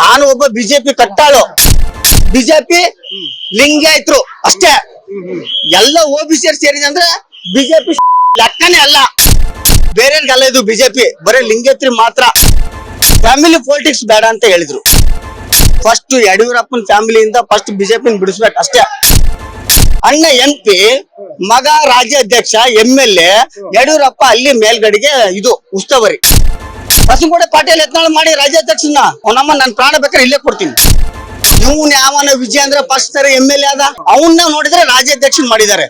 ನಾನು ಒಬ್ಬ BJP ಕಟ್ಟಾಳು. BJP ಲಿಂಗಾಯತ್ರು ಅಷ್ಟೇ. ಎಲ್ಲ ಓ ಬಿ ಸಿ ಸೇರಿದೆ ಅಂದ್ರೆ ಬಿಜೆಪಿ ಲೆಕ್ಕನೇ ಅಲ್ಲ. ಬೇರೆಯವ್ರಿಗಲ್ಲ ಇದು ಬಿಜೆಪಿ, ಬರೀ ಲಿಂಗೇತ್ರಿ ಮಾತ್ರ. ಫ್ಯಾಮಿಲಿ ಪೊಲಿಟಿಕ್ಸ್ ಬೇಡ ಅಂತ ಹೇಳಿದ್ರು. ಫಸ್ಟ್ ಯಡಿಯೂರಪ್ಪನ ಫ್ಯಾಮಿಲಿಯಿಂದ ಫಸ್ಟ್ ಬಿಜೆಪಿ ಬಿಡಿಸ್ಬೇಕು ಅಷ್ಟೇ. ಅಣ್ಣ ಎಂ ಪಿ, ಮಗ ರಾಜ್ಯಾಧ್ಯಕ್ಷ, ಎಂ ಎಲ್ ಎ, ಯಡಿಯೂರಪ್ಪ ಅಲ್ಲಿ ಮೇಲ್ಗಡೆಗೆ ಇದು ಉಸ್ತುವಾರಿ. ಬಸವನಗೌಡ ಪಾಟೀಲ್ ಯತ್ನಾಳ್ ಮಾಡಿ ರಾಜ್ಯಾಧ್ಯಕ್ಷನ. ಅವನಮ್ಮ ನನ್ ಪ್ರಾಣ ಬೇಕಾದ್ರೆ ಇಲ್ಲೇ ಕೊಡ್ತೀನಿ. ಇವನ್ ಯಾವನ ವಿಜಯೇಂದ್ರ ಫಸ್ಟ್ ತರ ಎಂ ಎಲ್ ಎ ಅದ. ಅವನ್ನ ನೋಡಿದ್ರೆ ರಾಜ್ಯಾಧ್ಯಕ್ಷನ್ ಮಾಡಿದ್ದಾರೆ.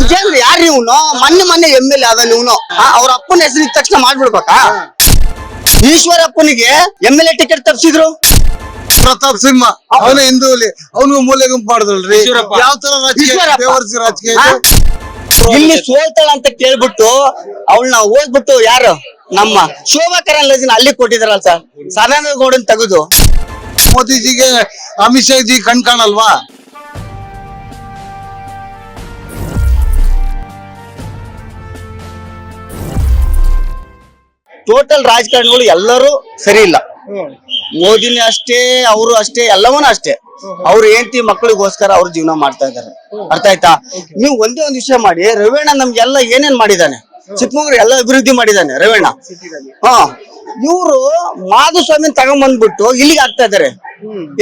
ವಿಜಯೇಂದ್ರ ಯಾರು ಇವನು ಮೊನ್ನೆ ಮೊನ್ನೆ ಎಂ ಎಲ್ ಎ ಅದ ನೀವ್ನು. ಅವ್ರ ಅಪ್ಪನ ಹೆಸರು ಇದ್ದ ತಕ್ಷಣ ಮಾಡ್ಬಿಡ್ಬೇಕಾ? ಈಶ್ವರಪ್ಪನಿಗೆ ಎಂ ಎಲ್ ಎ ಟಿಕೆಟ್ ತಪ್ಸಿದ್ರು. ಪ್ರತಾಪ್ ಸಿಂಹ ಅವನ ಹಿಂದೂಲಿ ಅವನು ಮೂಲೆ ಗುಂಪು ಮಾಡಿದ್ರಲ್ರಿ. ಈಶ್ವರಪ್ಪ. ಯಾವ ತರ ರಾಜಕೀಯ ಈಶ್ವರಪ್ಪ. ಬೇವರ್ಸಿ ರಾಜಕೀಯ ಇದು? ಇಲ್ಲಿ ಸೋಲ್ತಾಳ ಅಂತ ಕೇಳ್ಬಿಟ್ಟು ಅವಳನ್ನ ಓದ್ಬಿಟ್ಟು ಯಾರು? ನಮ್ಮ ಶೋಭಾ ಕರಂದ್ಲಾಜಿನ ಅಲ್ಲಿ ಕೊಟ್ಟಿದಾರಲ್ಲ ಸರ್. ಸದಾನಂದ ಗೌಡನ್ ತೆಗೆದು. ಮೋದಿಜಿಗೆ ಅಮಿತ್ ಶಾ ಜಿ ಕಣ್ ಕಾಣಲ್ವಾ? ಟೋಟಲ್ ರಾಜಕಾರಣಿಗಳು ಎಲ್ಲರೂ ಸರಿ ಇಲ್ಲ. ಮೋದಿನೇ ಅಷ್ಟೇ ಅವರು ಅಷ್ಟೇ ಎಲ್ಲವನ್ನೂ ಅಷ್ಟೇ. ಅವ್ರ ಹೆಂಡತಿ ಮಕ್ಕಳಿಗೋಸ್ಕರ ಅವ್ರ ಜೀವನ ಮಾಡ್ತಾ ಇದಾರೆ ಅರ್ಥ ಆಯ್ತಾ? ನೀವು ಒಂದೇ ಒಂದ್ ವಿಷಯ ಮಾಡಿ ರವೇಣ ನಮ್ಗೆಲ್ಲ ಏನೇನ್ ಮಾಡಿದಾನೆ ಚಿಕ್ಕಮಗಳೂರು ಎಲ್ಲ ಅಭಿವೃದ್ಧಿ ಮಾಡಿದಾನೆ ರೇವಣ್ಣ. ಹಾ ಇವರು ಮಾಧುಸ್ವಾಮಿ ತಗೊಂಬಂದ್ಬಿಟ್ಟು ಇಲ್ಲಿಗೆ ಆಗ್ತಾ ಇದಾರೆ.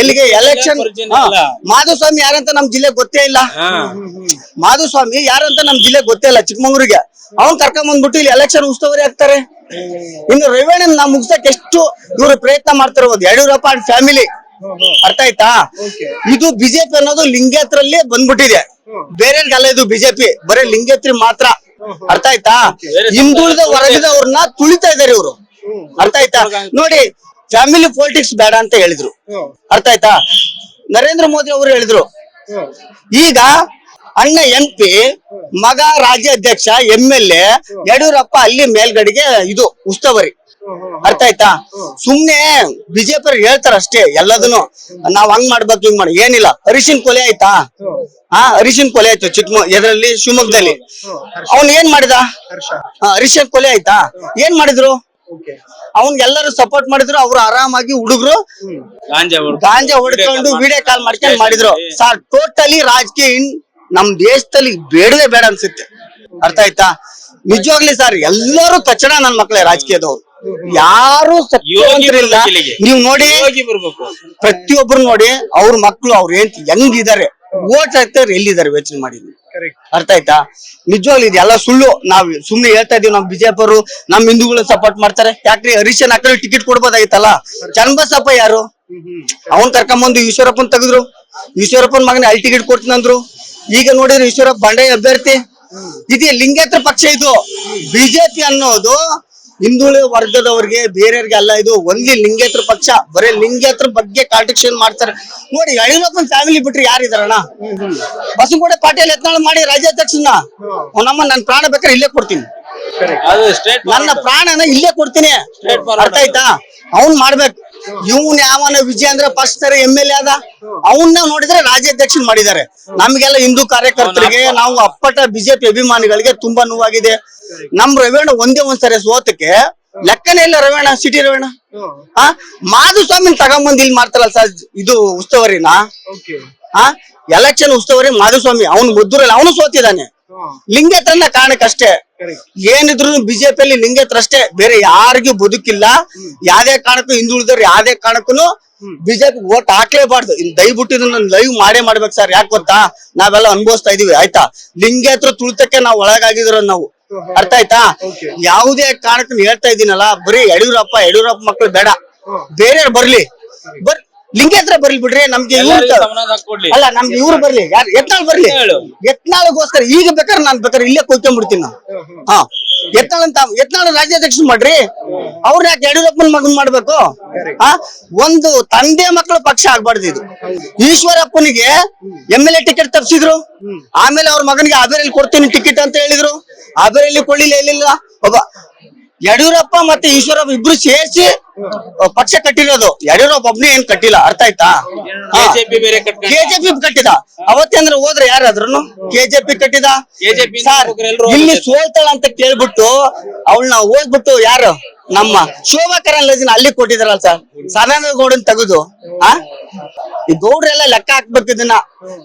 ಇಲ್ಲಿಗೆ ಎಲೆಕ್ಷನ್. ಮಾಧುಸ್ವಾಮಿ ಯಾರಂತ ನಮ್ ಜಿಲ್ಲೆ ಗೊತ್ತೇ ಇಲ್ಲ. ಮಾಧುಸ್ವಾಮಿ ಯಾರಂತ ನಮ್ ಜಿಲ್ಲೆ ಗೊತ್ತೇ ಇಲ್ಲ ಚಿಕ್ಕಮಂಗ್ಳೂರಿಗೆ. ಅವ್ನ್ ಕರ್ಕೊಂಡ್ ಬಂದ್ಬಿಟ್ಟು ಇಲ್ಲಿ ಎಲೆಕ್ಷನ್ ಉಸ್ತುವಾರಿ ಆಗ್ತಾರೆ. ಇನ್ನು ರೇವಣ್ಣ ನಾವು ಮುಗ್ಸಕ್ ಎಷ್ಟು ಇವ್ರು ಪ್ರಯತ್ನ ಮಾಡ್ತಿರ್ಬೋದು ಯಡಿಯೂರಪ್ಪ ಅಂಡ್ ಫ್ಯಾಮಿಲಿ ಅರ್ಥ ಆಯ್ತಾ? ಇದು ಬಿಜೆಪಿ ಅನ್ನೋದು ಲಿಂಗೇತ್ರಲ್ಲಿ ಬಂದ್ಬಿಟ್ಟಿದೆ. ಬೇರೆಯವ್ರಿಗಲ್ಲ ಇದು ಬಿಜೆಪಿ. ಬರೀ ಲಿಂಗೇತ್ರಿ ಮಾತ್ರ. ಅರ್ಥ ಆಯ್ತಾ? ಹಿಂದುಳಿದ ವರ್ಗದವ್ರನ್ನ ತುಳಿತಾ ಇದಾರೆ ಇವರು. ಅರ್ಥ ಆಯ್ತಾ? ನೋಡಿ ಫ್ಯಾಮಿಲಿ ಪೊಲಿಟಿಕ್ಸ್ ಬೇಡ ಅಂತ ಹೇಳಿದ್ರು. ಅರ್ಥ ಆಯ್ತಾ? ನರೇಂದ್ರ ಮೋದಿ ಅವರು ಹೇಳಿದ್ರು. ಈಗ ಅಣ್ಣ ಎಂ ಪಿ ಮಗ ರಾಜ್ಯಾಧ್ಯಕ್ಷ ಎಂ ಎಲ್ ಎ ಯಡಿಯೂರಪ್ಪ ಅಲ್ಲಿ ಮೇಲ್ಗಡೆಗೆ ಇದು ಉಸ್ತವರಿ. ಅರ್ಥ ಆಯ್ತಾ? ಸುಮ್ನೆ ಬಿಜೆಪಿ ಹೇಳ್ತಾರ ಅಷ್ಟೇ ಎಲ್ಲದನ್ನು ನಾವ್ ಹಂಗ್ ಮಾಡ್ಬೇಕು ಹಿಂಗ್ ಮಾಡಿ ಏನಿಲ್ಲ. ಅರಿಶಿನ್ ಕೊಲೆ ಆಯ್ತಾ? ಹಾ ಅರಿಶಿನ್ ಕೊಲೆ ಆಯ್ತು ಚಿಕ್ಕ ಎದರಲ್ಲಿ ಶಿವಮೊಗ್ಗದಲ್ಲಿ. ಅವ್ನ್ ಏನ್ ಮಾಡಿದ? ಹಾ, ಅರಿಶಿನ್ ಕೊಲೆ ಆಯ್ತಾ? ಏನ್ ಮಾಡಿದ್ರು? ಅವ್ನ್ಗೆಲ್ಲರೂ ಸಪೋರ್ಟ್ ಮಾಡಿದ್ರು ಅವ್ರು ಆರಾಮಾಗಿ ಹುಡುಗರು ಗಾಂಜಾ ಹೊಡ್ಕೊಂಡು ವಿಡಿಯೋ ಕಾಲ್ ಮಾಡ್ಕೊಂಡು ಮಾಡಿದ್ರು. ಸರ್ ಟೋಟಲಿ ರಾಜಕೀಯ ಇನ್ ನಮ್ ದೇಶದಲ್ಲಿ ಬೇಡವೇ ಬೇಡ ಅನ್ಸುತ್ತೆ. ಅರ್ಥ ಆಯ್ತಾ? ನಿಜವಾಗ್ಲಿ ಸರ್ ಎಲ್ಲರೂ ತಕ್ಷಣ ನನ್ ಮಕ್ಳೇ ರಾಜಕೀಯದವ್ರು. ಯಾರು ಸತ್ಯವಂತರಿಲ್ಲ ನೀವ್ ನೋಡಿ ಪ್ರತಿಯೊಬ್ರು ನೋಡಿ ಅವ್ರ ಮಕ್ಳು ಅವ್ರ ಹೆಂಗ್ ಹೆಂಗಿದ್ದಾರೆ. ಓಟ್ ಹಾಕ್ತಾರೆ ಎಲ್ಲಿದ್ದಾರೆ ಯೋಚನೆ ಮಾಡಿ. ಅರ್ಥ ಆಯ್ತಾ? ನಿಜವಾಗ್ಲಿ ಇದೆಲ್ಲ ಸುಳ್ಳು. ನಾವ್ ಸುಮ್ನೆ ಹೇಳ್ತಾ ಇದೀವಿ ನಮ್ ಬಿಜೆಪಿ ನಮ್ ಹಿಂದೂಗಳು ಸಪೋರ್ಟ್ ಮಾಡ್ತಾರೆ. ಯಾಕ್ರಿ ಹರೀಶನ್ ಹಾಕಿ ಟಿಕೆಟ್ ಕೊಡ್ಬೋದಾಗಿತ್ತಲ್ಲ? ಚನ್ಬಸಪ್ಪ ಯಾರು? ಅವನ್ ಕರ್ಕೊಂಬಂದು ಈಶ್ವರಪ್ಪನ್ ತೆಗೆದ್ರು. ಈಶ್ವರಪ್ಪನ್ ಮಗನ ಅಲ್ಲಿ ಟಿಕೆಟ್ ಕೊಡ್ತೀನಂದ್ರು ಈಗ ನೋಡಿದ್ರೆ ಈಶ್ವರಪ್ಪ ಬಂಡಾಯ ಅಭ್ಯರ್ಥಿ. ಇದು ಲಿಂಗೇತರ ಪಕ್ಷ ಇದು? ಬಿಜೆಪಿ ಅನ್ನೋದು ಹಿಂದುಳಿದ ವರ್ಗದವ್ರಿಗೆ ಬೇರೆಯವ್ರಿಗೆ ಅಲ್ಲ ಇದು ಒಂದ್ಲಿ ಲಿಂಗೇತರ ಪಕ್ಷ ಬರೀ ಲಿಂಗೇತರ ಬಗ್ಗೆ ಕಾಂಟ್ರಿಕ್ಷನ್ ಮಾಡ್ತಾರೆ. ನೋಡಿ ಯಡಿಯೂರಪ್ಪನ ಫ್ಯಾಮಿಲಿ ಬಿಟ್ರೆ ಯಾರಿದಾರಣ ಬಸವನಗೌಡ ಪಾಟೀಲ್ ಯತ್ನಾಳ್ ಮಾಡಿ ರಾಜ್ಯಾಧ್ಯಕ್ಷನ. ಅವನಮ್ಮ ನನ್ ಪ್ರಾಣ ಬೇಕಾದ್ರೆ ಇಲ್ಲೇ ಕೊಡ್ತೀನಿ. ನನ್ನ ಪ್ರಾಣನ ಇಲ್ಲೇ ಕೊಡ್ತೀನಿ. ಅರ್ಥ ಆಯ್ತಾ. ಅವ್ನ್ ಮಾಡ್ಬೇಕು. ಇವನ್ ಯಾವನ ವಿಜಯೇಂದ್ರ ಫಸ್ಟ್ ತರ ಎಂ ಎಲ್ ಎ ಅದ. ಅವನ್ನ ನೋಡಿದ್ರೆ ರಾಜ್ಯಾಧ್ಯಕ್ಷನ್ ಮಾಡಿದ್ದಾರೆ. ನಮ್ಗೆಲ್ಲ ಹಿಂದೂ ಕಾರ್ಯಕರ್ತರಿಗೆ ನಾವು ಅಪ್ಪಟ ಬಿಜೆಪಿ ಅಭಿಮಾನಿಗಳಿಗೆ ತುಂಬಾ ನೋವಾಗಿದೆ. ನಮ್ ರವೇಣ ಒಂದೇ ಒಂದ್ ಸರಿ ಸೋತಕ್ಕೆ ಲೆಕ್ಕನೇ ಇಲ್ಲ ರವೇಣ ಸಿಟಿ ರವೇಣ. ಆ? ಮಾಧುಸ್ವಾಮಿನ ತಗೊಂಬಂದ್ ಇಲ್ಲಿ ಮಾಡ್ತಾರಲ್ಲ ಸರ್ ಇದು ಉಸ್ತುವಾರಿನ? ಆ? ಎಲೆಕ್ಷನ್ ಉಸ್ತುವಾರಿ ಮಾಧುಸ್ವಾಮಿ ಅವ್ನು ಮುದ್ದುರಲ್ಲ ಅವನು ಸೋತಿದ್ದಾನೆ. ಲಿಂಗೇತ್ರನ ಕಾರಣಕ್ಕಷ್ಟೇ. ಏನಿದ್ರು ಬಿಜೆಪಿಯಲ್ಲಿ ಲಿಂಗೇತ್ರ ಅಷ್ಟೇ ಬೇರೆ ಯಾರಿಗೂ ಬದುಕಿಲ್ಲ. ಯಾವ್ದೇ ಕಾರಣಕ್ಕೂ ಹಿಂದುಳಿದವ್ರು ಯಾವ್ದೇ ಕಾರಣಕ್ಕೂ ಬಿಜೆಪಿ ಓಟ್ ಹಾಕ್ಲೇಬಾರ್ದು. ಇನ್ ದಯವಿಟ್ಟು ಇದನ್ನ ಲೈವ್ ಮಾಡೇ ಮಾಡ್ಬೇಕು ಸರ್ ಯಾಕೆ ಗೊತ್ತಾ? ನಾವೆಲ್ಲ ಅನುಭವಿಸ್ತಾ ಇದೀವಿ ಆಯ್ತಾ? ಲಿಂಗೇತ್ರ ತುಳಿತಕ್ಕೆ ನಾವು ಒಳಗಾಗಿದ್ರು ನಾವು. ಅರ್ಥ ಆಯ್ತಾ? ಯಾವುದೇ ಕಾರಣಕ್ಕೂ ಹೇಳ್ತಾ ಇದೀನಲ್ಲ ಬರೀ ಯಡಿಯೂರಪ್ಪ ಯಡಿಯೂರಪ್ಪ ಮಕ್ಳು ಬೇಡ. ಬೇರೆಯವ್ರು ಬರ್ಲಿ. ಬರ್ ಲಿಂಗೇತ್ರ ಬರ್ಲಿ ಬಿಡ್ರಿ ನಮ್ಗೆ ಇವ್ರು ಅಲ್ಲ ನಮ್ಗೆ ಇವ್ರು ಬರ್ಲಿ ಯಾರು ಎತ್ನಾಳ್ ಬರ್ಲಿ. ಎತ್ನಾಳಗೋಸ್ಕರ ಈಗ ಬೇಕಾದ್ರೆ ನಾನ್ ಬೇಕಾದ್ರೆ ಇಲ್ಲೇ ಕೊಯ್ಕೊಂಡ್ಬಿಡ್ತೀನಿ ನಾನು. ಹಾ. ಎತ್ನಾಳ್ ಅಂತ ಎತ್ನಾಳ ರಾಜ್ಯಾಧ್ಯಕ್ಷ ಮಾಡ್ರಿ. ಅವ್ರ ಯಾಕೆ ಯಡಿಯೂರಪ್ಪನ ಮಗನ್ ಮಾಡ್ಬೇಕು? ಆ ಒಂದು ತಂದೆ ಮಕ್ಕಳ ಪಕ್ಷ ಆಗ್ಬಾರ್ದು ಇದು. ಈಶ್ವರಪ್ಪನಿಗೆ ಎಂ ಎಲ್ ಎ ಟಿಕೆಟ್ ತಪ್ಸಿದ್ರು. ಆಮೇಲೆ ಅವ್ರ ಮಗನಿಗೆ ಅಬೇರಲ್ಲಿ ಕೊಡ್ತೀನಿ ಟಿಕೆಟ್ ಅಂತ ಹೇಳಿದ್ರು. ಅಬೇರಲ್ಲಿ ಕೊಡ್ಲಿಲ್ಲ ಎಲ್ಲಿಲ್ಲ ಒಬ್ಬ ಯಡಿಯೂರಪ್ಪ ಮತ್ತೆ ಈಶ್ವರಪ್ಪ ಇಬ್ರು ಸೇರಿಸಿ ಪಕ್ಷ ಕಟ್ಟಿರೋದು. ಯಡಿಯೂರಪ್ಪ ಒಬ್ನೇ ಏನ್ ಕಟ್ಟಿಲ್ಲ ಅರ್ಥ ಆಯ್ತಾ? ಕೆಜೆಪಿ ಕಟ್ಟಿದ. ಅವತ್ತೇಂದ್ರ ಹೋದ್ರೆ ಯಾರಾದ್ರೂ ಕೆಜೆಪಿ ಕಟ್ಟಿದ? ಸರ್ ಇಲ್ಲಿ. ಸೋಲ್ತಾಳ ಅಂತ ಕೇಳ್ಬಿಟ್ಟು ಅವಳನ್ನ ಓದ್ಬಿಟ್ಟು ಯಾರು? ನಮ್ಮ ಶೋಭಾ ಕರಂದ್ಲಾಜಿನ ಅಲ್ಲಿ ಕೊಟ್ಟಿದಾರಲ್ಲ ಸರ್. ಸದಾನಂದ ಗೌಡನ್ ತೆಗೆದು ಆ? ಈ ಗೌಡ್ರೆಲ್ಲ ಲೆಕ್ಕ ಹಾಕ್ಬೇಕು ಇದನ್ನ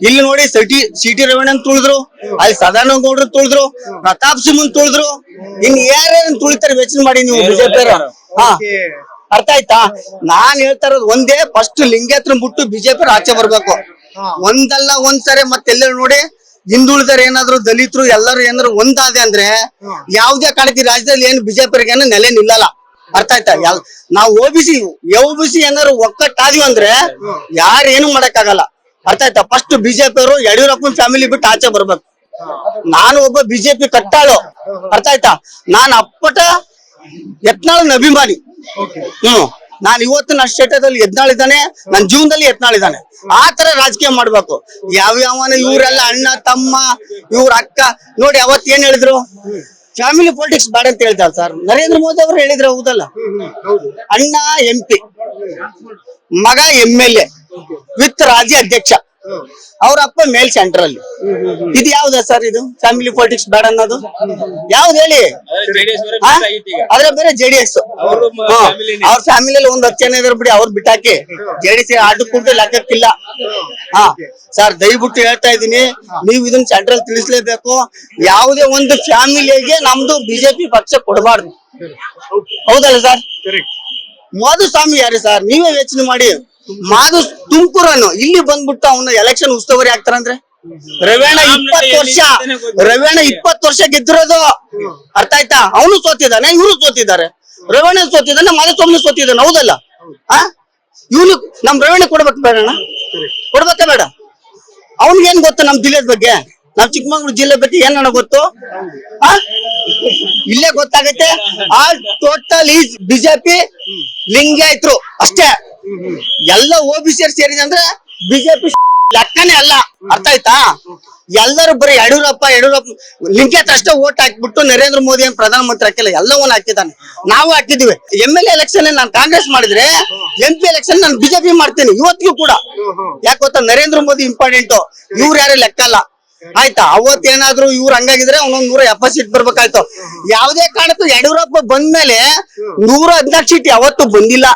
ಇಲ್ಲಿ ನೋಡಿ ಸಿಟಿ ಸಿಟಿ ರವೀಣನ್ ತುಳಿದ್ರು ಅಲ್ಲಿ ಸದಾನಂದ ಗೌಡ್ರು ತುಳಿದ್ರು ಪ್ರತಾಪ್ ಸಿಂಹನ್ ತುಳಿದ್ರು. ಇನ್ ಯಾರ್ಯಾರನ್ ತುಳಿತಾರೆ ಯೋಚನೆ ಮಾಡಿ ನೀವು ಬಿಜೆಪಿ ಹಾ ಅರ್ಥ ಆಯ್ತಾ? ನಾನ್ ಹೇಳ್ತಾ ಇರೋದು ಒಂದೇ ಫಸ್ಟ್ ಲಿಂಗೇತ್ರ ಬಿಟ್ಟು ಬಿಜೆಪಿ ಆಚೆ ಬರ್ಬೇಕು. ಒಂದಲ್ಲ ಒಂದ್ಸರಿ ಮತ್ತೆಲ್ಲ ನೋಡಿ ಹಿಂದುಳಿದರ್ ಏನಾದ್ರು ದಲಿತರು ಎಲ್ಲರೂ ಏನಾದ್ರು ಒಂದಾದೆ ಅಂದ್ರೆ ಯಾವ್ದೇ ಕಾರಣಕ್ಕೆ ರಾಜ್ಯದಲ್ಲಿ ಏನು ಬಿಜೆಪಿ ನೆಲೆ ನಿಲ್ಲಲ್ಲ. ಅರ್ಥ ಆಯ್ತಾ? ಯಾವ ನಾವು ಓಬಿಸಿ ಓಬಿಸಿ ಏನಾರು ಒಕ್ಕಟ್ಟಾದ್ವಿ ಅಂದ್ರೆ ಯಾರು ಏನು ಮಾಡಕ್ಕಾಗಲ್ಲ. ಅರ್ಥ ಆಯ್ತಾ? ಫಸ್ಟ್ ಬಿಜೆಪಿ ಅವರು ಯಡಿಯೂರಪ್ಪನ ಫ್ಯಾಮಿಲಿ ಬಿಟ್ಟು ಆಚೆ ಬರ್ಬೇಕು. ನಾನು ಒಬ್ಬ ಬಿಜೆಪಿ ಕಟ್ಟಾಳು. ಅರ್ಥ ಆಯ್ತಾ? ನಾನ್ ಅಪ್ಪಟ ಯತ್ನಾಳನ ಅಭಿಮಾನಿ. ಹ್ಮ್. ನಾನು ಇವತ್ತು ನನ್ನ ಸ್ಟೇಟದಲ್ಲಿ ಎದ್ನಾಳಿದ್ದಾನೆ ನನ್ನ ಜೀವನದಲ್ಲಿ ಎತ್ನಾಳಿದ್ದಾನೆ ಆ ತರ ರಾಜಕೀಯ ಮಾಡ್ಬೇಕು. ಯಾವ ಯಾವನ ಇವರೆಲ್ಲ ಅಣ್ಣ, ತಮ್ಮ, ಇವ್ರ ಅಕ್ಕ, ನೋಡಿ ಅವತ್ ಏನ್ ಹೇಳಿದ್ರು? ಫ್ಯಾಮಿಲಿ ಪೊಲಿಟಿಕ್ಸ್ ಬೇಡ ಅಂತ ಹೇಳ್ತಾರೆ ಸರ್ ನರೇಂದ್ರ ಮೋದಿ ಅವರು ಹೇಳಿದ್ರೆ ಹೌದಲ್ಲ? ಅಣ್ಣ ಎಂ ಪಿ ಮಗ ಎಂ ಎಲ್ ಎ ವಿತ್ ರಾಜ್ಯ ಅಧ್ಯಕ್ಷ ಅವ್ರ ಅಪ್ಪ ಮೇಲ್ ಸೆಂಟರ್ ಅಲ್ಲಿ. ಇದು ಯಾವ್ದ ಸರ್ ಇದು? ಫ್ಯಾಮಿಲಿ ಪಾಲಿಟಿಕ್ಸ್ ಬೇಡ ಅನ್ನೋದು? ಯಾವ್ದು ಹೇಳಿ? ಆದ್ರೆ ಬೇರೆ ಜೆಡಿಎಸ್ ಡಿ ಎಸ್. ಅವ್ರ ಫ್ಯಾಮಿಲಿ ಅವ್ರ ಫ್ಯಾಮಿಲಿಯಲ್ಲಿ ಒಂದ್ ಹತ್ತು ಜನ ಇದ್ರ ಬಿಡಿ ಅವ್ರ ಬಿಟ್ಟಾಕಿ. ಜೆಡಿಎಸ್ ಆಟ ಕೂಡ ಲೆಕ್ಕಕ್ಕಿಲ್ಲ. ಹಾ. ಸರ್ ದಯವಿಟ್ಟು ಹೇಳ್ತಾ ಇದೀನಿ ನೀವು ಇದನ್ನ ಸೆಂಟ್ರಲ್ ತಿಳಿಸ್ಲೇಬೇಕು. ಯಾವುದೇ ಒಂದು ಫ್ಯಾಮಿಲಿಗೆ ನಮ್ದು ಬಿಜೆಪಿ ಪಕ್ಷ ಕೊಡಬಾರ್ದು. ಹೌದಲ್ಲ ಸರ್? ಮಾಧುಸ್ವಾಮಿ ಯಾರು ಸರ್? ನೀವೇ ಯೋಚನೆ ಮಾಡಿ. ಮಾಧು ತುಮಕೂರನ್ನು. ಇಲ್ಲಿ ಬಂದ್ಬಿಟ್ಟು ಅವನ ಎಲೆಕ್ಷನ್ ಉಸ್ತುವಾರಿ ಆಗ್ತಾರಂದ್ರೆ ರವೇಣ ಇಪ್ಪತ್ತು ವರ್ಷ. ರವೇಣ ಇಪ್ಪತ್ತು ವರ್ಷ ಗೆದ್ದಿರೋದು. ಅರ್ಥ ಆಯ್ತಾ? ಅವನು ಸೋತಿದ್ದಾನೆ ಇವರು ಸೋತಿದ್ದಾರೆ. ರವೇಣ ಸೋತಿದ್ದಾನೆ ಮಾಧುಸ್ವಾಮಿ ಸೋತಿದ್ದಾನೆ. ಹೌದಲ್ಲ? ಆ? ಇವನು ನಮ್ ರವೇಣ ಕೊಡ್ಬೇಕು ಬೇಡಣ್ಣ ಕೊಡ್ಬೇಕ ಬೇಡ. ಅವ್ನಿಗೇನ್ ಗೊತ್ತು ನಮ್ ಜಿಲ್ಲೆದ ಬಗ್ಗೆ? ನಮ್ ಚಿಕ್ಕಮಗಳೂರು ಜಿಲ್ಲೆ ಬಗ್ಗೆ ಏನಣ್ಣ ಗೊತ್ತು? ಆ? ಇಲ್ಲೇ ಗೊತ್ತಾಗತ್ತೆ. ಆಲ್ ಟೋಟಲ್ ಈಸ್ ಬಿಜೆಪಿ ಲಿಂಗಾಯತ್ರು ಅಷ್ಟೇ. ಎಲ್ಲ ಓಬಿಸಿಯರ್ ಸೇರಿದೆ ಅಂದ್ರೆ ಬಿಜೆಪಿ ಲೆಕ್ಕನೇ ಅಲ್ಲ. ಅರ್ಥ ಆಯ್ತಾ? ಎಲ್ಲರೂ ಬರೀ ಯಡಿಯೂರಪ್ಪ ಯಡಿಯೂರಪ್ಪ ಲಿಂಕೇತ್ ಅಷ್ಟೇ ಓಟ್ ಹಾಕ್ಬಿಟ್ಟು ನರೇಂದ್ರ ಮೋದಿ ಏನ್ ಪ್ರಧಾನ ಮಂತ್ರಿ ಹಾಕಿಲ್ಲ ಎಲ್ಲವನ್ನ ಹಾಕಿದ್ದಾನೆ. ನಾವು ಹಾಕಿದ್ವಿ ಎಂ ಎಲ್ ಎಲೆಕ್ಷನ್ ನಾನು ಕಾಂಗ್ರೆಸ್ ಮಾಡಿದ್ರೆ ಎಂ ಪಿ ಎಲೆಕ್ಷನ್ ನಾನು ಬಿಜೆಪಿ ಮಾಡ್ತೀನಿ, ಇವತ್ತಿಗೂ ಕೂಡ. ಯಾಕೆ ಗೊತ್ತಾ? ನರೇಂದ್ರ ಮೋದಿ ಇಂಪಾರ್ಟೆಂಟ್ ಇವ್ರು ಯಾರು ಲೆಕ್ಕ ಅಲ್ಲ. ಆಯ್ತಾ? ಅವತ್ ಏನಾದ್ರು ಇವ್ರ ಹಂಗಾಗಿದ್ರೆ ಒಂದೊಂದ್ ನೂರ ಎಪ್ಪತ್ ಸೀಟ್ ಬರ್ಬೇಕಾಯ್ತು. ಯಾವ್ದೇ ಕಾರಣಕ್ಕೂ ಯಡಿಯೂರಪ್ಪ ಬಂದ್ಮೇಲೆ ನೂರ ಹದಿನಾಲ್ಕು ಸೀಟ್ ಯಾವತ್ತು ಬಂದಿಲ್ಲ.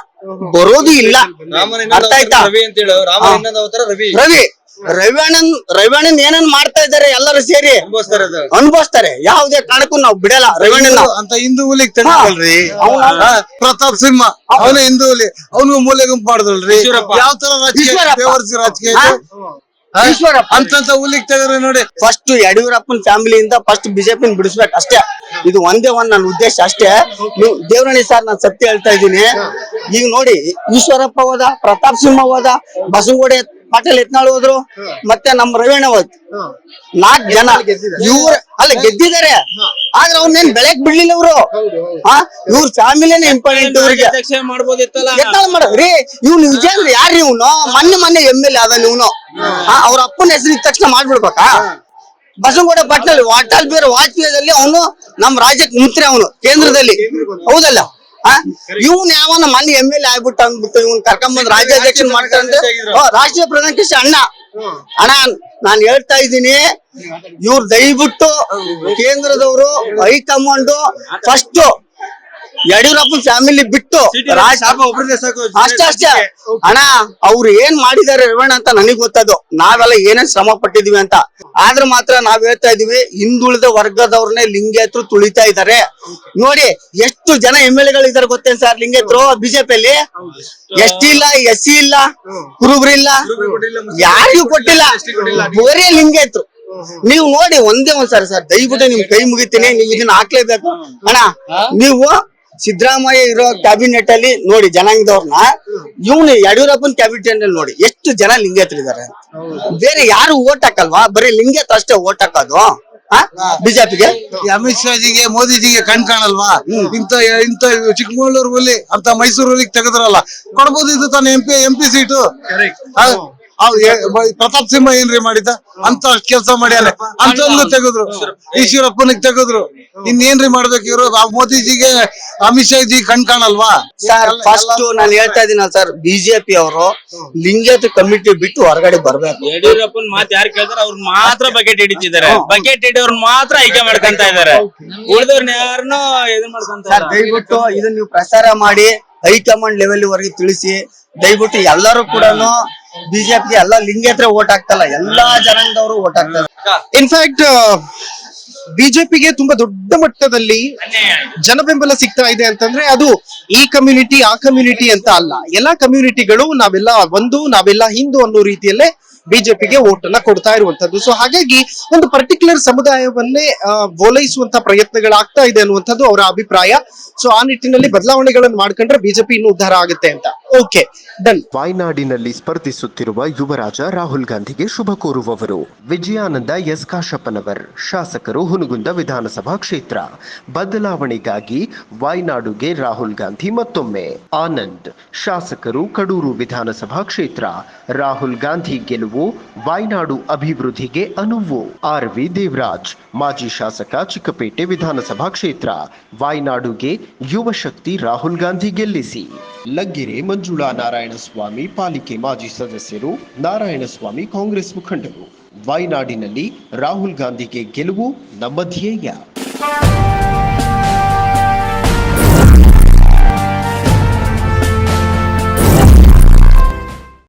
ಬರೋದು ಇಲ್ಲ. ಅರ್ಥ ಆಯ್ತಾ? ರವಿ ಅಂತ ಹೇಳು. ರಾಮ ಇನ್ನೊಂದು ಅವತಾರ ರವಿ. ರವಿ. ರವಿಯಣ್ಣನ್ ರವಿಯಣ್ಣನ್ ಏನನ್ ಮಾಡ್ತಾ ಇದ್ದಾರೆ ಎಲ್ಲರೂ ಸೇರಿ ಅನುಭವಿಸ್ತಾರೆ ಯಾವ್ದೇ ಅನುಭವಿಸ್ತಾರೆ. ಯಾವುದೇ ಕಾರಣಕ್ಕೂ ನಾವು ಬಿಡಲ್ಲ. ರವಿಯಣ್ಣನ ಅಂತ ಹಿಂದೂ ಹುಲಿಗ್ ಪ್ರತಾಪ್ ಸಿಂಹ. ಅವನು ಹಿಂದೂ ಹುಲಿ. ಅವನು ಮೂಲೆ ಗುಂಪು ಈಶ್ವರಪ್ಪ. ಯಾವ ತರ ರಾಜಕೀಯ ಈಶ್ವರಪ್ಪ. ರಾಜಕೀಯ ಇದು? ಅಂತಂತ ಹುಲಿಗ್ ತೆಗದ್ರೆ ನೋಡಿ. ಫಸ್ಟ್ ಯಡಿಯೂರಪ್ಪನ ಫ್ಯಾಮಿಲಿಯಿಂದ ಫಸ್ಟ್ ಬಿಜೆಪಿ ಬಿಡಿಸ್ಬೇಕು ಅಷ್ಟೇ. ಇದು ಒಂದೇ ಒಂದ್ ನನ್ನ ಉದ್ದೇಶ ಅಷ್ಟೇ. ನೀವು ದೇವರಣಿ ಸರ್ ನಾನು ಸತ್ಯ ಹೇಳ್ತಾ ಇದ್ದೀನಿ. ಈಗ ನೋಡಿ ಈಶ್ವರಪ್ಪ ಹೋದ ಪ್ರತಾಪ್ ಸಿಂಹ ಹೋದ ಬಸವಗೋಡೆ ಪಾಟೀಲ್ ಯತ್ನಾಳ್ ಹೋದ್ರು ಮತ್ತೆ ನಮ್ಮ ರವೀಣ ಹೋದ್. ನಾಲ್ಕ್ ಜನ. ಇವ್ರ ಅಲ್ಲ ಗೆದ್ದಿದ್ದಾರೆ. ಆದ್ರೆ ಅವ್ನೇನ್ ಬೆಳಕ್ ಬಿಡ್ಲಿಲ್ಲ ಅವರು ಆ ಇವ್ರ ಫ್ಯಾಮಿಲಿನೇ ಇಂಪಾರ್ಟೆಂಟ್ ಇವ್ರಿಗೆ. ಮಾಡ್ಬೋದಿತ್ತಲ್ಲ? ಇವ್ನು ವಿಜೇಂದ್ರ ಯಾರು ಇವನು? ಮೊನ್ನೆ ಮೊನ್ನೆ ಎಂ ಎಲ್ ಎ ಅದ ನೀವು ಅವ್ರ ಅಪ್ಪನ ಹೆಸರು ಇದ್ದ ತಕ್ಷಣ ಮಾಡ್ಬಿಡ್ಬೇಕಾ? ಬಸವಗೌಡ ಪಟ್ನಲ್ಲಿ ವಾಟಾಲ್ ಬೇರೆ ವಾಜಪೇಯಿದಲ್ಲಿ ಅವನು ನಮ್ ರಾಜ್ಯಕ್ಕೆ ಮುಂತ್ರಿ ಅವನು ಕೇಂದ್ರದಲ್ಲಿ. ಹೌದಲ್ಲ? ಇವನ್ ಯಾವನ ಮಂದಿ ಎಂ ಎಲ್ ಎ ಆಗ್ಬಿಟ್ಟು ಅಂದ್ಬಿಟ್ಟು ಇವ್ನ್ ಕರ್ಕೊಂಬಂದ್ ರಾಜ್ಯಾಧ್ಯಕ್ಷ ಮಾಡ್ತಾರಂತೆ ಹಾ, ರಾಷ್ಟ್ರೀಯ ಕೃಷಿ ಅಣ್ಣ. ಅಣ್ಣ ನಾನ್ ಹೇಳ್ತಾ ಇದ್ದೀನಿ ಇವ್ರು ದಯವಿಟ್ಟು ಕೇಂದ್ರದವರು ಹೈಕಮಾಂಡ್ ಫಸ್ಟ್ ಯಡಿಯೂರಪ್ಪನ ಫ್ಯಾಮಿಲಿ ಬಿಟ್ಟು ರಾಜ್ ಅಷ್ಟೇ ಅಷ್ಟೇ. ಅಣ್ಣ ಅವ್ರು ಏನ್ ಮಾಡಿದಾರೆ ರೇವಣ್ಣ ಅಂತ ನನಗ್ ಗೊತ್ತದು. ನಾವೆಲ್ಲ ಏನೇನ್ ಶ್ರಮ ಪಟ್ಟಿದೀವಿ ಅಂತ. ಆದ್ರೆ ಮಾತ್ರ ನಾವ್ ಹೇಳ್ತಾ ಇದೀವಿ ಹಿಂದುಳಿದ ವರ್ಗದವ್ರನ್ನೇ ಲಿಂಗೇತ್ರು ತುಳಿತಾ ಇದಾರೆ ನೋಡಿ ಎಷ್ಟು ಜನ ಎಂ ಎಲ್ ಎಗಳಿದ್ದಾರೆ ಗೊತ್ತೇನ್ ಸರ್ ಲಿಂಗೇತ್ರು ಬಿಜೆಪಿಯಲ್ಲಿ ಟಿ ಇಲ್ಲ ಎಸ್ ಸಿ ಇಲ್ಲ ಕುರುಬ್ರು ಇಲ್ಲ. ಯಾರಿಗೂ ಕೊಟ್ಟಿಲ್ಲ ಬರೀ ಲಿಂಗೇತ್ರು. ನೀವು ನೋಡಿ ಒಂದೇ ಒಂದ್ಸಾರಿ ಸರ್ ದಯವಿಟ್ಟು ನಿಮ್ ಕೈ ಮುಗಿತೀನಿ ನೀವು ಇದನ್ನ ಹಾಕ್ಲೇಬೇಕು. ಅಣ್ಣ ನೀವು ಸಿದ್ದರಾಮಯ್ಯ ಇರೋ ಕ್ಯಾಬಿನೆಟ್ ಅಲ್ಲಿ ನೋಡಿ ಜನಾಂಗದವ್ರನ್ನ ಇವನು ಯಡಿಯೂರಪ್ಪನ ಕ್ಯಾಬಿನೆಟ್ ಅಲ್ಲಿ ನೋಡಿ ಎಷ್ಟು ಜನ ಲಿಂಗೇತರಿದ್ದಾರೆ ಬೇರೆ ಯಾರು ಓಟ್ ಹಾಕಲ್ವಾ? ಬರೀ ಲಿಂಗೇತ್ ಅಷ್ಟೇ ಓಟ್ ಹಾಕೋದು ಬಿಜೆಪಿಗೆ? ಅಮಿತ್ ಶಾಜಿಗೆ ಮೋದಿಜಿಗೆ ಕಣ್ ಕಾಣಲ್ವಾ? ಇಂತ ಇಂತ ಚಿಕ್ಕಮಗಳೂರು ಹುಲಿ ಅಂತ ಮೈಸೂರು ಹುಲಿಗ್ ತೆಗೆದ್ರಲ್ಲ. ಕೊಡ್ಬೋದು ಇದು ತಾನು M P M P seat Pratap Simha ಏನ್ರಿ ಮಾಡಿದ? ಅಂತ ಕೆಲಸ ಮಾಡ್ಯಾನೆ ಅಂತಂದು ತೆಗೆದ್ರು. ಈಶ್ವರಪ್ಪನಿಗೆ ತೆಗೆದ್ರು. ಇನ್ನೇನ್ರಿ ಮಾಡ್ಬೇಕು ಇವರು? ಮೋದಿಜಿಗೆ ಅಮಿತ್ ಶಾ ಜಿ ಕಣ್ ಕಾಣಲ್ವಾ? ಸರ್ ಫಸ್ಟ್ ನಾನು ಹೇಳ್ತಾ ಇದ್ದೀನಲ್ಲ ಸರ್ ಬಿಜೆಪಿ ಅವರು ಲಿಂಗಾಯತ ಕಮಿಟಿ ಬಿಟ್ಟು ಹೊರಗಡೆ ಬರ್ಬೇಕು. ಯಡಿಯೂರಪ್ಪನ್ ಮಾತು ಯಾರು ಕೇಳಿದ್ರೆ ಅವ್ರು ಮಾತ್ರ ಬಕೆಟ್ ಹಿಡಿತಿದ್ದಾರೆ. ಬಕೆಟ್ ಹಿಡಿಯೋರ್ ಮಾತ್ರ ಆಯ್ಕೆ ಮಾಡ್ಕೊಂತ ಇದಾರೆ ಉಳಿದವ್ರನ್ನ ಯಾರನ್ನೂ ಇದು ಮಾಡ್ಕೊಂತ ಸರ್ ದಯವಿಟ್ಟು ಇದನ್ನ ನೀವು ಪ್ರಸಾರ ಮಾಡಿ ಹೈಕಮಾಂಡ್ ಲೆವೆಲ್ ವರೆಗೆ ತಿಳಿಸಿ. ದಯವಿಟ್ಟು ಎಲ್ಲರೂ ಕೂಡ ಬಿಜೆಪಿ ಎಲ್ಲ ಲಿಂಗೇತರ ಓಟ್ ಹಾಕ್ತಲ್ಲ ಎಲ್ಲಾ ಜನಾಂಗದವರು ಓಟ್ ಹಾಕ್ತಾರೆ ಇನ್ಫ್ಯಾಕ್ಟ್ ಬಿಜೆಪಿಗೆ ತುಂಬಾ ದೊಡ್ಡ ಮಟ್ಟದಲ್ಲಿ ಜನ ಬೆಂಬಲ ಸಿಗ್ತಾ ಇದೆ ಅಂತಂದ್ರೆ ಅದು ಈ ಕಮ್ಯುನಿಟಿ ಆ ಕಮ್ಯುನಿಟಿ ಅಂತ ಅಲ್ಲ. ಎಲ್ಲಾ ಕಮ್ಯುನಿಟಿಗಳು ನಾವೆಲ್ಲ ಒಂದು, ನಾವೆಲ್ಲ ಹಿಂದೂ ಅನ್ನೋ ರೀತಿಯಲ್ಲೇ ಬಿಜೆಪಿಗೆ ವೋಟ್ ಅನ್ನ ಕೊಡ್ತಾ ಇರುವಂತದ್ದು ಸೊ ಹಾಗಾಗಿ ಒಂದು ಪರ್ಟಿಕ್ಯುಲರ್ ಸಮುದಾಯವನ್ನೇ ಓಲೈಸುವಂತ ಪ್ರಯತ್ನಗಳಾಗ್ತಾ ಇದೆ ಅನ್ನುವಂಥದ್ದು ಅವರ ಅಭಿಪ್ರಾಯ. ಸೊ ಆ ನಿಟ್ಟಿನಲ್ಲಿ ಬದಲಾವಣೆಗಳನ್ನು ಮಾಡ್ಕೊಂಡ್ರೆ ಬಿಜೆಪಿ ಇನ್ನೂ ಉದ್ಧಾರ ಆಗುತ್ತೆ ಅಂತ. ಓಕೆ ಡನ್ ವಾಯ್ನಾಡಿನಲ್ಲಿ ಸ್ಪರ್ಧಿಸುತ್ತಿರುವ ಯುವರಾಜ ರಾಹುಲ್ ಗಾಂಧಿಗೆ ಶುಭ ಕೋರುವವರು. ವಿಜಯಾನಂದ ಎಸ್ ಕಾಶಪ್ಪನವರ್, ಶಾಸಕರು ಹುನಗುಂದ ವಿಧಾನಸಭಾ ಕ್ಷೇತ್ರ. ಬದಲಾವಣೆಗಾಗಿ ವಾಯ್ನಾಡುಗೆ ರಾಹುಲ್ ಗಾಂಧಿ ಮತ್ತೊಮ್ಮೆ. ಆನಂದ್, ಶಾಸಕರು ಕಡೂರು ವಿಧಾನಸಭಾ ಕ್ಷೇತ್ರ. ರಾಹುಲ್ ಗಾಂಧಿ ಗೆಲುವು, ವಾಯ್ನಾಡು ಅಭಿವೃದ್ಧಿಗೆ ಅನುವು. ಆರ್ ವಿ ದೇವರಾಜ್, ಮಾಜಿ ಶಾಸಕ ಚಿಕ್ಕಪೇಟೆ ವಿಧಾನಸಭಾ ಕ್ಷೇತ್ರ. ವಾಯ್ನಾಡುಗೆ ಯುವ ಶಕ್ತಿ ರಾಹುಲ್ ಗಾಂಧಿ ಗೆಲ್ಲಿಸಿ. ಲಗ್ಗೆರೆ ಮಂಜುಳಾ ನಾರಾಯಣಸ್ವಾಮಿ ಪಾಲಿಕೆ ಮಾಜಿ ಸದಸ್ಯರು ನಾರಾಯಣಸ್ವಾಮಿ ಕಾಂಗ್ರೆಸ್ ಮುಖಂಡರು. ವಾಯ್ನಾಡಿನಲ್ಲಿ ರಾಹುಲ್ ಗಾಂಧಿಗೆ ಗೆಲುವು ನಮ್ಮ ಧ್ಯೇಯ